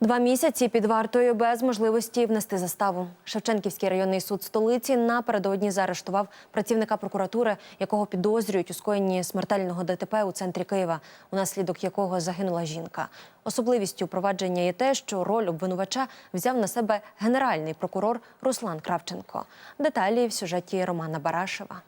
Два місяці під вартою без можливості внести заставу. Шевченківський районний суд столиці напередодні заарештував працівника прокуратури, якого підозрюють у скоєнні смертельного ДТП у центрі Києва, унаслідок якого загинула жінка. Особливістю провадження є те, що роль обвинувача взяв на себе генеральний прокурор Руслан Кравченко. Деталі в сюжеті Романа Барашева.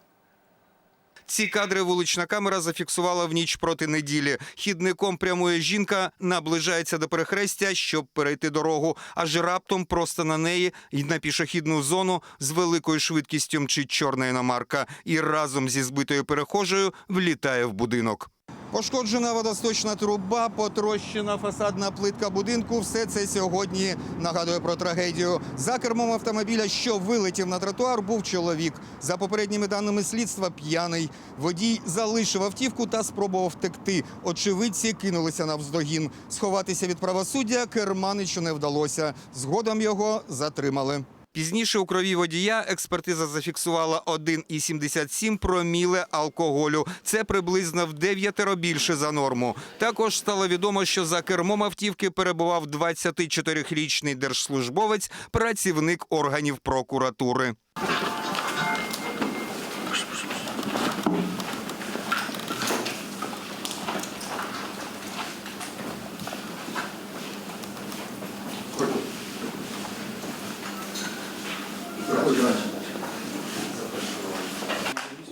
Ці кадри вулична камера зафіксувала в ніч проти неділі. Хідником прямує жінка, наближається до перехрестя, щоб перейти дорогу. Аж раптом просто на неї й на пішохідну зону з великою швидкістю мчить чорна іномарка і разом зі збитою перехожею влітає в будинок. Пошкоджена водосточна труба, потрощена фасадна плитка будинку. Все це сьогодні нагадує про трагедію. За кермом автомобіля, що вилетів на тротуар, був чоловік. За попередніми даними слідства, п'яний. Водій залишив автівку та спробував втекти. Очевидці кинулися навздогін. Сховатися від правосуддя керманичу не вдалося. Згодом його затримали. Пізніше у крові водія експертиза зафіксувала 1,77 проміле алкоголю. Це приблизно в дев'ятеро більше за норму. Також стало відомо, що за кермом автівки перебував 24-річний держслужбовець, працівник органів прокуратури. 还有其？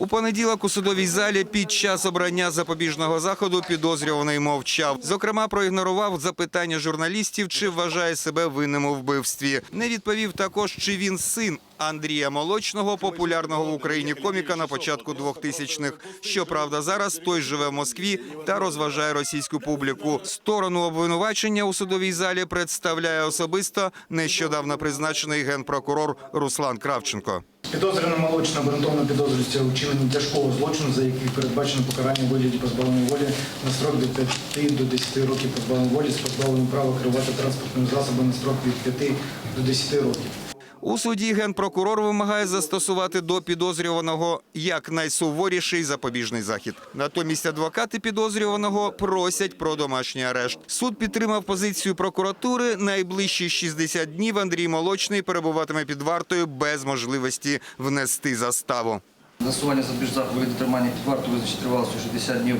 У понеділок у судовій залі під час обрання запобіжного заходу підозрюваний мовчав. Зокрема, проігнорував запитання журналістів, чи вважає себе винним у вбивстві. Не відповів також, чи він син Андрія Молочного, популярного в Україні коміка на початку 2000-х. Щоправда, зараз той живе в Москві та розважає російську публіку. Сторону обвинувачення у судовій залі представляє особисто нещодавно призначений генпрокурор Руслан Кравченко. Підозрювана молочна обґрунтовано підозрюється у вчиненні тяжкого злочину, за який передбачено покарання у вигляді позбавлення волі на строк від 5 до 10 років позбавлення волі з позбавленням права керувати транспортним засобом на строк від 5 до 10 років. У суді генпрокурор вимагає застосувати до підозрюваного як найсуворіший запобіжний захід. Натомість адвокати підозрюваного просять про домашній арешт. Суд підтримав позицію прокуратури. Найближчі 60 днів Андрій Молочний перебуватиме під вартою без можливості внести заставу. Запобіжного заходу від тримання під вартою визначить тривалістю 60 днів.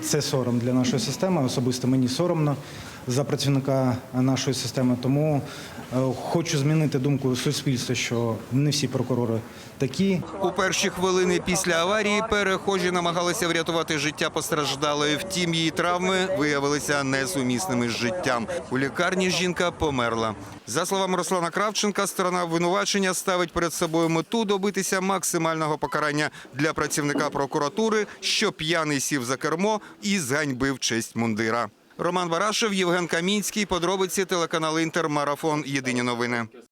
Це сором для нашої системи. Особисто мені соромно за працівника нашої системи. Тому е, хочу змінити думку суспільства, що не всі прокурори такі. У перші хвилини після аварії перехожі намагалися врятувати життя постраждалої. Втім, її травми виявилися несумісними з життям. У лікарні жінка померла. За словами Руслана Кравченка, сторона обвинувачення ставить перед собою мету добитися максимального покарання для працівника прокуратури, що п'яний сів за кермо і зганьбив честь мундира. Роман Барашев, Євген Камінський. Подробиці телеканал Інтер. Марафон. Єдині новини.